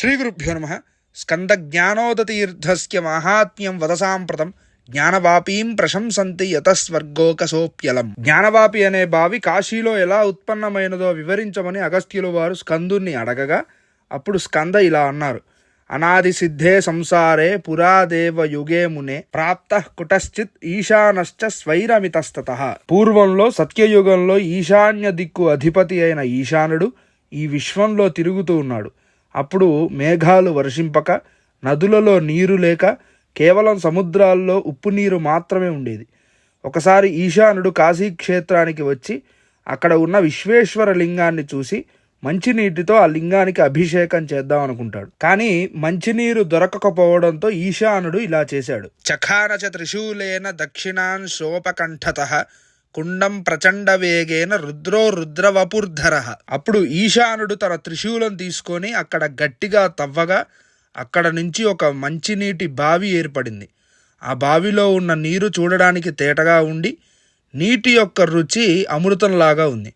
శ్రీగురుభ్యో నమ స్కందజ్ఞానోదతీర్థస్య మాహాత్మ్యం వదసాంప్రతం జ్ఞానవాపీం ప్రశంసంతి యతస్వర్గోకసోప్యలం జ్ఞానవాపి అనే బావి కాశీలో ఎలా ఉత్పన్నమైనదో వివరించమని అగస్త్యులు వారు స్కందుని అడగగా అప్పుడు స్కంద ఇలా అన్నారు అనాది సిద్ధే సంసారే పురాదేవ యుగే మునే ప్రాప్త కుటశ్చిత్ ఈశానశ్చ స్వైరమితస్తత పూర్వంలో సత్యయుగంలో ఈశాన్య దిక్కు అధిపతి అయిన ఈశానుడు ఈ విశ్వంలో తిరుగుతూ ఉన్నాడు। అప్పుడు మేఘాలు వర్షింపక నదులలో నీరు లేక కేవలం సముద్రాల్లో ఉప్పు నీరు మాత్రమే ఉండేది. ఒకసారి ఈశానుడు కాశీక్షేత్రానికి వచ్చి అక్కడ ఉన్న విశ్వేశ్వర లింగాన్ని చూసి మంచినీటితో ఆ లింగానికి అభిషేకం చేద్దాం అనుకుంటాడు. కానీ మంచినీరు దొరకకపోవడంతో ఈశానుడు ఇలా చేశాడు. చఖానచ త్రిశూలేన దక్షిణాన్ శోపకంఠత కుండం ప్రచండ వేగేన రుద్రో రుద్రవపుర్ధర. అప్పుడు ఈశానుడు తన త్రిశూలం తీసుకొని అక్కడ గట్టిగా తవ్వగా అక్కడ నుంచి ఒక మంచినీటి బావి ఏర్పడింది. ఆ బావిలో ఉన్న నీరు చూడడానికి తేటగా ఉండి నీటి యొక్క రుచి అమృతంలాగా ఉంది.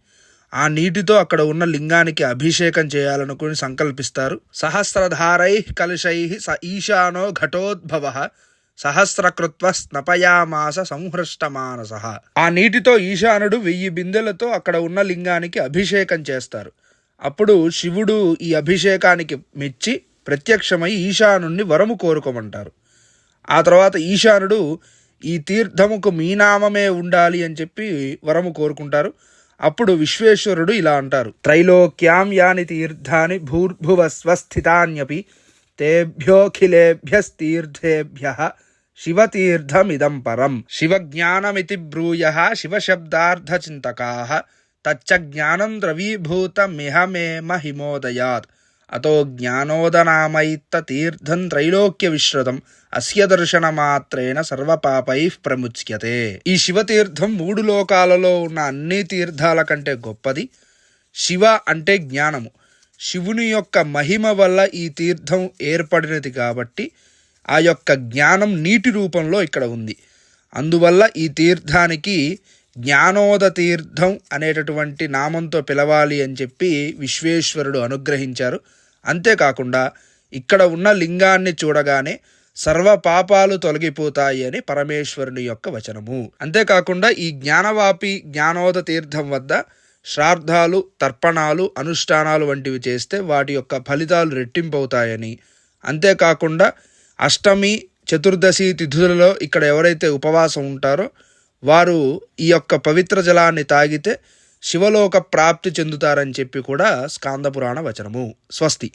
ఆ నీటితో అక్కడ ఉన్న లింగానికి అభిషేకం చేయాలనుకుని సంకల్పిస్తారు. సహస్రధారై కలుషై స ఈశానో ఘటోద్భవ. సహస్రకృత్వ స్నపయామాస సంహృష్టమానస. ఆ నీటితో ఈశానుడు వెయ్యి బిందెలతో అక్కడ ఉన్న లింగానికి అభిషేకం చేస్తారు. అప్పుడు శివుడు ఈ అభిషేకానికి మెచ్చి ప్రత్యక్షమై ఈశానుణ్ణి వరము కోరుకోమంటారు. ఆ తర్వాత ఈశానుడు ఈ తీర్థముకు మీ నామమే ఉండాలి అని చెప్పి వరము కోరుకుంటారు. అప్పుడు విశ్వేశ్వరుడు ఇలా అంటారు. త్రైలోక్యాం యాని తీర్థాని భూర్భువ స్వస్థితాన్యపి తేభ్యోఖిలేభ్యస్తీర్థేభ్య శివతీర్థమిదం పరం శివజ్ఞానమితి బ్రూయ శివశబ్దార్థచింతకా తచ్చ జ్ఞానం ద్రవీభూతమిహ మే మహిమోదయాత్ అతో జ్ఞానోదనామైత్త తీర్థం త్రైలోక్య విశ్రుతం అస్య దర్శనమాత్రేణ సర్వపాపై ప్రముచ్యతే ఈ శివతీర్థం మూడు లోకాలలో ఉన్న అన్ని తీర్థాల కంటే గొప్పది. శివ అంటే జ్ఞానము. శివుని యొక్క మహిమ వల్ల ఈ తీర్థం ఏర్పడినది కాబట్టి ఆ యొక్క జ్ఞానం నీటి రూపంలో ఇక్కడ ఉంది. అందువల్ల ఈ తీర్థానికి జ్ఞానోద తీర్థం అనేటటువంటి నామంతో పిలవాలి అని చెప్పి విశ్వేశ్వరుడు అనుగ్రహించారు. అంతేకాకుండా ఇక్కడ ఉన్న లింగాన్ని చూడగానే సర్వ పాపాలు తొలగిపోతాయి అని పరమేశ్వరుని యొక్క వచనము. అంతేకాకుండా ఈ జ్ఞానవాపి జ్ఞానోద తీర్థం వద్ద శ్రార్థాలు తర్పణాలు అనుష్ఠానాలు వంటివి చేస్తే వాటి యొక్క ఫలితాలు రెట్టింపవుతాయని. అంతేకాకుండా అష్టమి చతుర్దశి తిథులలో ఇక్కడ ఎవరైతే ఉపవాసం ఉంటారో వారు ఈ యొక్క పవిత్ర జలాన్ని తాగితే శివలోక ప్రాప్తి చెందుతారని చెప్పి కూడా స్కాందపురాణ వచనము. స్వస్తి.